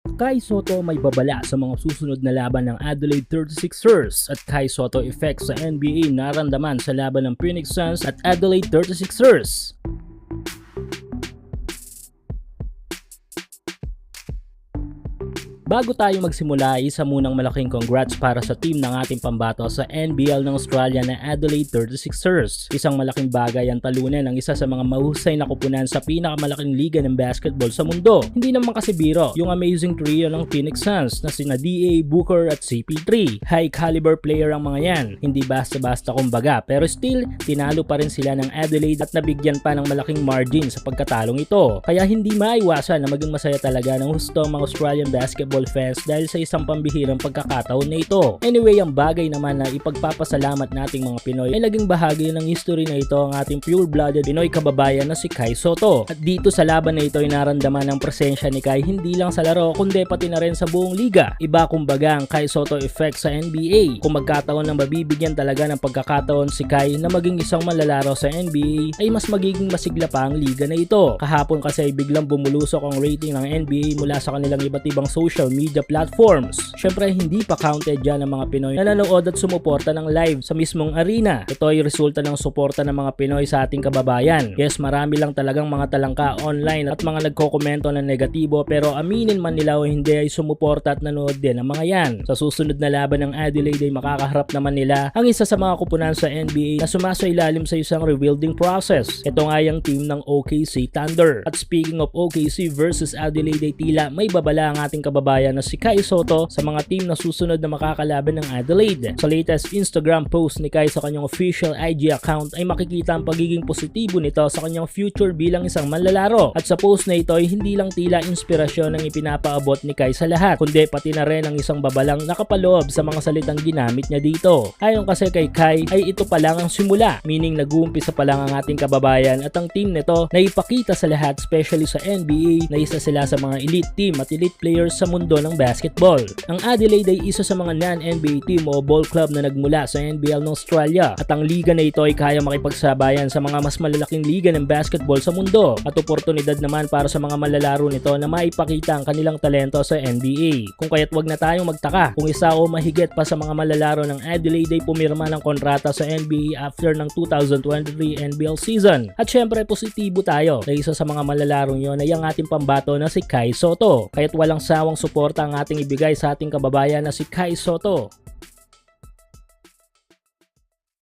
Kai Soto may babala sa mga susunod na laban ng Adelaide 36ers at Kai Soto effect sa NBA naramdaman sa laban ng Phoenix Suns at Adelaide 36ers. Bago tayo magsimula, isa munang malaking congrats para sa team ng ating pambato sa NBL ng Australia na Adelaide 36ers. Isang malaking bagay ang talunan ng isa sa mga mahusay na kupunan sa pinakamalaking liga ng basketball sa mundo. Hindi naman kasi biro, yung amazing trio ng Phoenix Suns na sina DA, Booker at CP3. High caliber player ang mga yan, hindi basta-basta kumbaga pero still, tinalo pa rin sila ng Adelaide at nabigyan pa ng malaking margin sa pagkatalong ito. Kaya hindi maiwasan na maging masaya talaga ng husto ang mga Australian basketball fans dahil sa isang pambihirang pagkakataon na ito. Anyway, ang bagay naman na ipagpapasalamat nating mga Pinoy ay naging bahagi ng history na ito ang ating pure-blooded Pinoy kababayan na si Kai Soto. At dito sa laban na ito ay naramdaman ng presensya ni Kai hindi lang sa laro kundi pati na rin sa buong liga. Iba kumbaga ang Kai Soto effect sa NBA. Kung magkataon ng mabibigyan talaga ng pagkakataon si Kai na maging isang manlalaro sa NBA ay mas magiging masigla pa ang liga na ito. Kahapon kasi ay biglang bumulusok ang rating ng NBA mula sa kanilang iba't ibang social media platforms. Syempre hindi pa counted dyan ang mga Pinoy na nanood at sumuporta ng live sa mismong arena. Ito ay resulta ng suporta ng mga Pinoy sa ating kababayan. Yes, marami lang talagang mga talangka online at mga nagkokomento ng negatibo pero aminin man nila o hindi ay sumuporta at nanood din ang mga yan. Sa susunod na laban ng Adelaide ay makakaharap naman nila ang isa sa mga kupunan sa NBA na sumasailalim sa isang rebuilding process. Ito nga yung team ng OKC Thunder. At speaking of OKC versus Adelaide ay tila may babala ang ating kababayan na si Kai Soto sa mga team na susunod na makakalaban ng Adelaide. Sa latest Instagram post ni Kai sa kanyang official IG account ay makikita ang pagiging positibo nito sa kanyang future bilang isang manlalaro. At sa post na ito ay hindi lang tila inspirasyon ang ipinapaabot ni Kai sa lahat, kundi pati na rin ang isang babalang nakapaloob sa mga salitang ginamit niya dito. Ayon kasi kay Kai ay ito pa lang ang simula, meaning nag-uumpisa pa lang ang ating kababayan at ang team nito na ipakita sa lahat, especially sa NBA, na isa sila sa mga elite team at elite players sa mundo ng basketball. Ang Adelaide ay isa sa mga non-NBA team o ball club na nagmula sa NBL ng Australia at ang liga na ito ay kaya makipagsabayan sa mga mas malalaking liga ng basketball sa mundo at oportunidad naman para sa mga malalaro nito na maipakita ang kanilang talento sa NBA. Kung kaya't wag na tayong magtaka kung isa o mahigit pa sa mga malalaro ng Adelaide ay pumirma ng kontrata sa NBA after ng 2023 NBL season. At syempre positibo tayo na isa sa mga malalarong yon ay ang ating pambato na si Kai Soto. Kaya't walang sawang suporta ang ating ibigay sa ating kababayan na si Kai Soto.